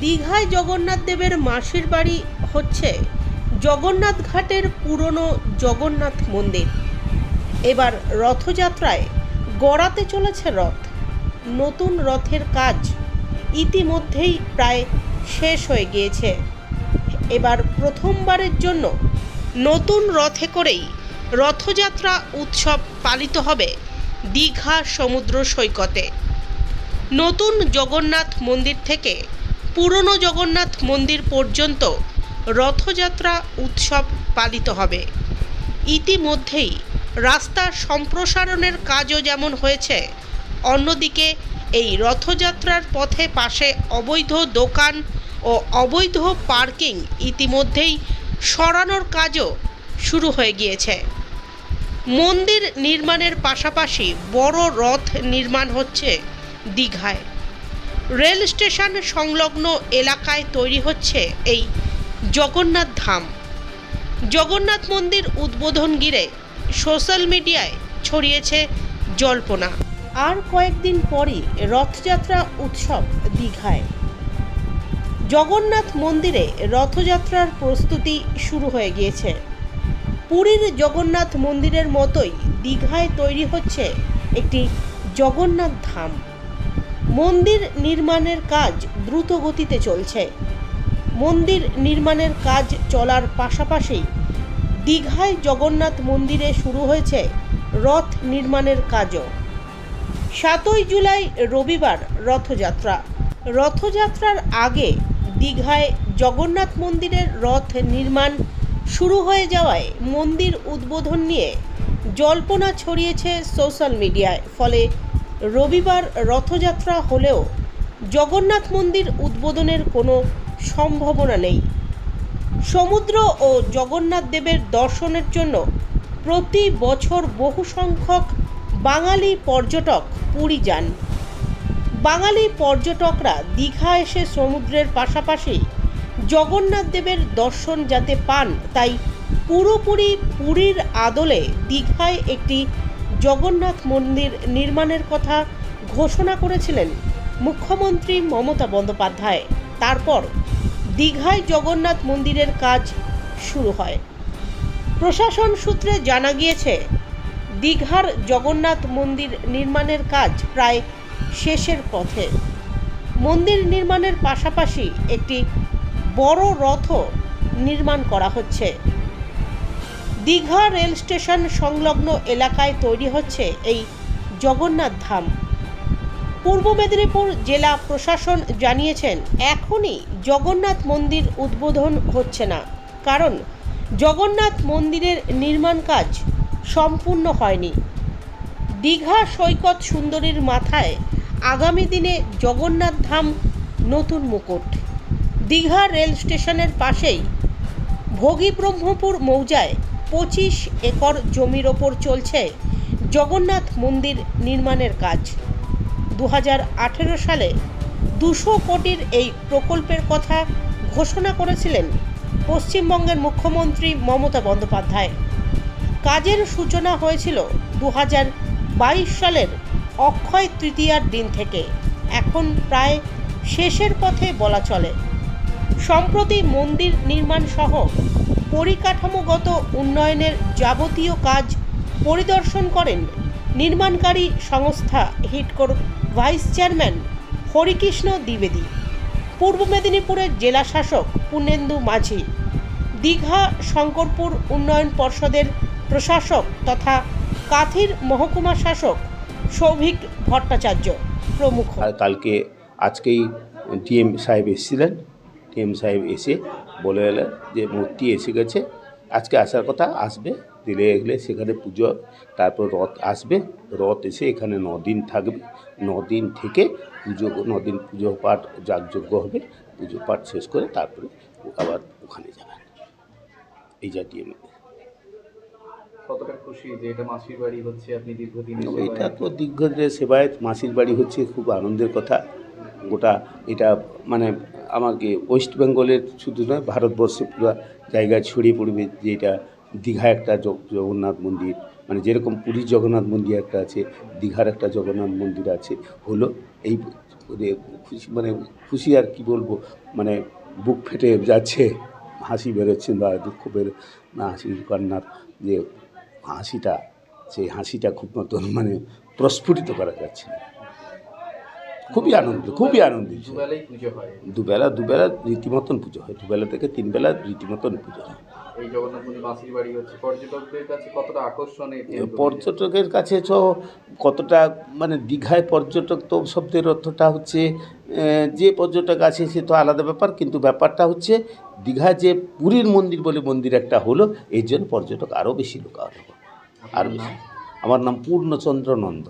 দীঘায় জগন্নাথ দেবের মাসির বাড়ি হচ্ছে জগন্নাথ ঘাটের পুরনো জগন্নাথ মন্দির। এবার রথযাত্রায় গড়াতে চলেছে রথ। নতুন রথের কাজ ইতিমধ্যেই প্রায় শেষ হয়ে গিয়েছে। এবার প্রথমবারের জন্য নতুন রথে করেই রথযাত্রা উৎসব পালিত হবে দীঘা সমুদ্র সৈকতে। নতুন জগন্নাথ মন্দির থেকে পুরনো জগন্নাথ মন্দির পর্যন্ত রথযাত্রা উৎসব পালিত হবে। ইতিমধ্যেই রাস্তা সম্প্রসারণের কাজও যেমন হয়েছে, অন্যদিকে এই রথযাত্রার পথে পাশে অবৈধ দোকান ও অবৈধ পার্কিং ইতিমধ্যেই সরানোর কাজও শুরু হয়ে গিয়েছে। মন্দির নির্মাণের পাশাপাশি বড় রথ নির্মাণ হচ্ছে দীঘায়। রেল স্টেশন সংলগ্ন এলাকায় তৈরি হচ্ছে এই জগন্নাথ ধাম। জগন্নাথ মন্দির উদ্বোধন ঘিরে সোশ্যাল মিডিয়ায় ছড়িয়েছে জল্পনা। আর কয়েকদিন পরই রথযাত্রা উৎসব দীঘায়। জগন্নাথ মন্দিরে রথযাত্রার প্রস্তুতি শুরু হয়ে গিয়েছে। পুরীর জগন্নাথ মন্দিরের মতোই দীঘায় তৈরি হচ্ছে একটি জগন্নাথ ধাম। মন্দির নির্মাণের কাজ দ্রুত গতিতে চলছে। মন্দির নির্মাণের কাজ চলার পাশাপাশি দীঘায় জগন্নাথ মন্দিরে শুরু হয়েছে রথ নির্মাণের কাজও। সাতই জুলাই রবিবার রথযাত্রা। রথযাত্রার আগে দীঘায় জগন্নাথ মন্দিরের রথ নির্মাণ শুরু হয়ে যাওয়ায় মন্দির উদ্বোধন নিয়ে জল্পনা ছড়িয়েছে সোশ্যাল মিডিয়ায়। ফলে রবিবার রথযাত্রা হলেও জগন্নাথ মন্দির উদ্বোধনের কোনো সম্ভাবনা নেই। সমুদ্র ও জগন্নাথ দেবের দর্শনের জন্য প্রতি বছর বহু সংখ্যক বাঙালি পর্যটক পুরী যান। বাঙালি পর্যটকরা দীঘা এসে সমুদ্রের পাশাপাশি জগন্নাথ দেবের দর্শন যাতে পান, তাই পুরোপুরি পুরীর আদলে দীঘায় একটি জগন্নাথ মন্দির নির্মাণের কথা ঘোষণা করেছিলেন মুখ্যমন্ত্রী মমতা বন্দ্যোপাধ্যায়। তারপর দীঘায় জগন্নাথ মন্দিরের কাজ শুরু হয়। প্রশাসন সূত্রে জানা গিয়েছে, দীঘার জগন্নাথ মন্দির নির্মাণের কাজ প্রায় শেষের পথে। মন্দির নির্মাণের পাশাপাশি একটি বড় রথও নির্মাণ করা হচ্ছে। দীঘা রেল স্টেশন সংলগ্ন এলাকায় তৈরি হচ্ছে এই জগন্নাথ ধাম। পূর্ব মেদিনীপুর জেলা প্রশাসন জানিয়েছেন, এখনই জগন্নাথ মন্দির উদ্বোধন হচ্ছে না, কারণ জগন্নাথ মন্দিরের নির্মাণ কাজ সম্পূর্ণ হয়নি। দীঘা সৈকত সুন্দরীর মাথায় আগামী দিনে জগন্নাথ ধাম নতুন মুকুট। দীঘা রেল স্টেশনের পাশেই ভোগী ব্রহ্মপুর মৌজায় পঁচিশ একর জমির ওপর চলছে জগন্নাথ মন্দির নির্মাণের কাজ। দু হাজার আঠেরো সালে দুশো কোটির এই প্রকল্পের কথা ঘোষণা করেছিলেন পশ্চিমবঙ্গের মুখ্যমন্ত্রী মমতা বন্দ্যোপাধ্যায়। কাজের সূচনা হয়েছিল দু হাজার বাইশ সালের অক্ষয় তৃতীয়ার দিন থেকে। এখন প্রায় শেষের পথে বলা চলে। সম্প্রতি মন্দির নির্মাণ সহ পরিকাঠামোগত উন্নয়নের যাবতীয় কাজ পরিদর্শন করেন নির্মাণকারী সংস্থা হিটকোর ভাইস চেয়ারম্যান হরিকৃষ্ণ দ্বিবেদী, পূর্ব মেদিনীপুরের জেলা শাসক পূর্ণেন্দু মাঝি, দীঘা শঙ্করপুর উন্নয়ন পর্ষদের প্রশাসক তথা কাথির মহকুমা শাসক সৌভিক ভট্টাচার্য প্রমুখ। কালকে আজকেই ডিএম সাহেব এসেছিলেন। ডিএম সাহেব এসে বলে গেলেন যে মূর্তি এসে গেছে। আজকে আসার কথা আসবে। দিলে এগলে সেখানে পুজো তারপর রথ আসবে। রথ এসে এখানে দিন থাকবে। দিন থেকে পুজো দিন পুজো পাঠ যাগযজ্ঞ হবে। পুজো পাঠ শেষ করে তারপরে আবার ওখানে যাবেন এই যা ডিএম কতটা খুশি যে এটা মাসির বাড়ি হচ্ছে আপনি দীর্ঘদিন এটা তো দীর্ঘদিনের সেবায় মাসির বাড়ি হচ্ছে খুব আনন্দের কথা। গোটা এটা মানে আমাকে ওয়েস্ট বেঙ্গলের শুধু নয়, ভারতবর্ষে পুরো জায়গায় ছড়িয়ে পড়বে যে এটা দীঘা একটা জগন্নাথ মন্দির। মানে যেরকম পুরীর জগন্নাথ মন্দির একটা আছে, দীঘার একটা জগন্নাথ মন্দির আছে, হলো এই খুশি মানে খুশি আর কি বলব মানে বুক ফেটে যাচ্ছে, হাসি বেরোচ্ছে বা দুঃখ বেরো না, হাসি কান্নার যে হাসিটা, সেই হাসিটা খুব মতন মানে প্রস্ফুটিত করা যাচ্ছে না। খুবই আনন্দ খুবই আনন্দিত। পুজো হয়। দুবেলা দুবেলা রীতিমতন পুজো হয়। দুবেলা থেকে তিন বেলা রীতিমতন পুজো হয়। এই জগন্নাথ মন্দির মাসির বাড়ি হচ্ছে। পর্যটকদের কাছে কতটা আকর্ষণ পর্যটকের কাছে তো কতটা মানে দীঘায় পর্যটক তো শব্দের অর্থটা হচ্ছে যে পর্যটক আছে সে তো আলাদা ব্যাপার কিন্তু ব্যাপারটা হচ্ছে দীঘায় যে পুরীর মন্দির বলে মন্দির একটা হলো এই জন্য পর্যটক আরও বেশি লোক আরও আপনার বেশি আমার নাম পূর্ণচন্দ্র নন্দ।